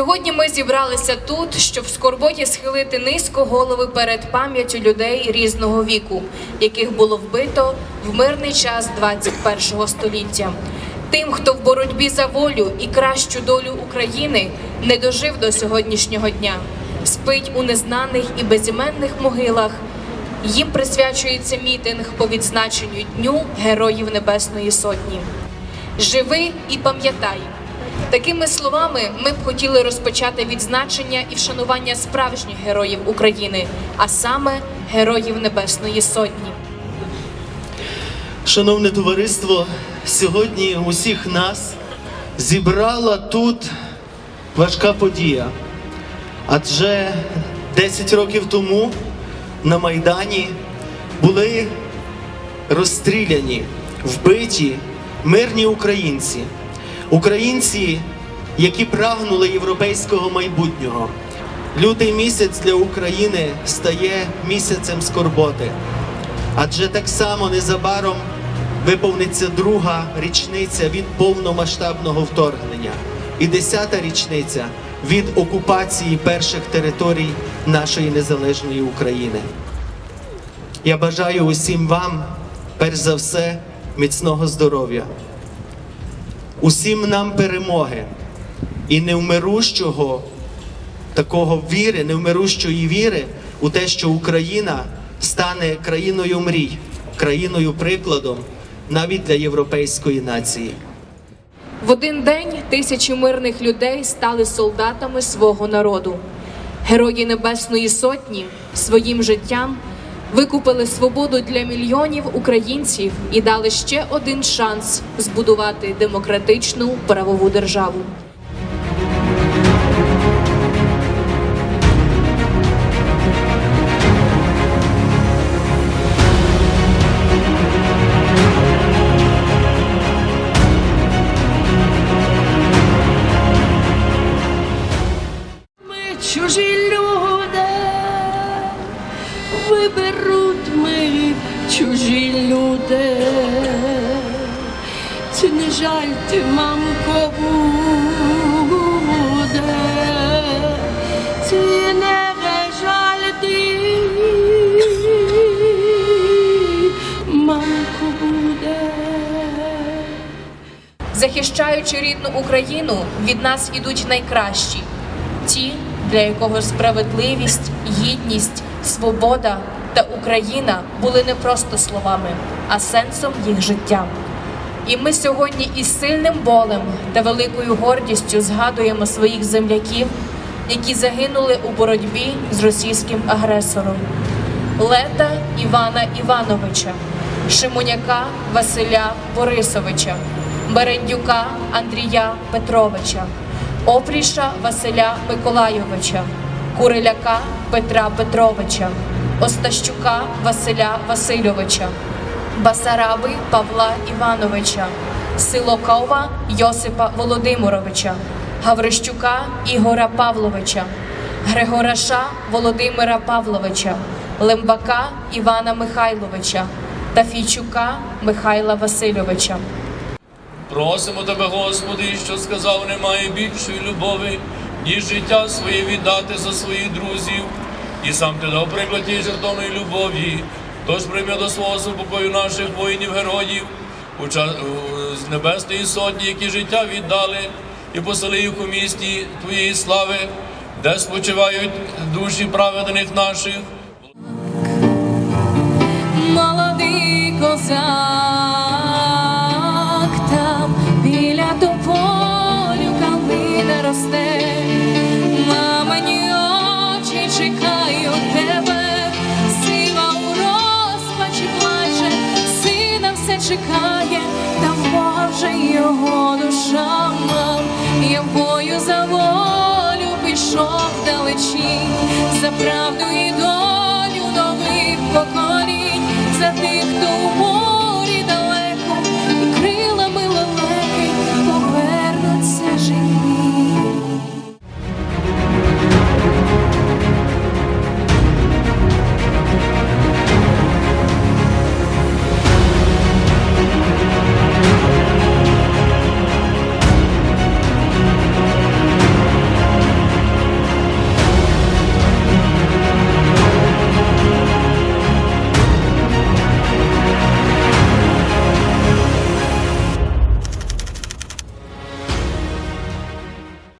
Сьогодні ми зібралися тут, щоб в скорботі схилити низько голови перед пам'яттю людей різного віку, яких було вбито в мирний час 21 століття. Тим, хто в боротьбі за волю і кращу долю України не дожив до сьогоднішнього дня, спить у незнаних і безіменних могилах. Їм присвячується мітинг по відзначенню Дню Героїв Небесної Сотні. Живи і пам'ятай. Такими словами ми б хотіли розпочати відзначення і вшанування справжніх героїв України, а саме Героїв Небесної Сотні. Шановне товариство, сьогодні усіх нас зібрала тут важка подія. Адже 10 років тому на Майдані були розстріляні, вбиті мирні українці. Українці, які прагнули європейського майбутнього. Лютий місяць для України стає місяцем скорботи. Адже так само незабаром виповниться друга річниця від повномасштабного вторгнення і десята річниця від окупації перших територій нашої незалежної України. Я бажаю усім вам, перш за все, міцного здоров'я, усім нам перемоги і невмирущого такого віри, невмирущої віри у те, що Україна стане країною мрій, країною прикладом навіть для європейської нації. В один день тисячі мирних людей стали солдатами свого народу. Герої Небесної Сотні своїм життям викупили свободу для мільйонів українців і дали ще один шанс збудувати демократичну правову державу. Виберуть ми чужі люди. Чи не жаль ти, мамко, буде, чи не жаль ти, мамко буде. Захищаючи рідну Україну, від нас ідуть найкращі, ті, для якого справедливість, гідність, свобода та Україна були не просто словами, а сенсом їх життя. І ми сьогодні із сильним болем та великою гордістю згадуємо своїх земляків, які загинули у боротьбі з російським агресором. Лета Івана Івановича, Шимоняка Василя Борисовича, Берендюка Андрія Петровича, Опріша Василя Миколайовича, Куриляка Петра Петровича, Остащука Василя Васильовича, Басараби Павла Івановича, Силокова Йосипа Володимировича, Гаврищука Ігора Павловича, Григораша Володимира Павловича, Лембака Івана Михайловича та Фійчука Михайла Васильовича. Просимо тебе, Господи, що сказав, немає більшої любові, ніж життя своє віддати за своїх друзів, і сам ти дав приклад тієї жертовної любові. Тож прийми до свого супокою наших воїнів-героїв у ча- з небесної сотні, які життя віддали, і посели їх у місті Твоєї слави, де спочивають душі праведних наших. молодий козак там біля тополю чекає, там в вже його душа. Мав, я бою за волю пішов далечі, за правду і долю нових поколінь, за тих, хто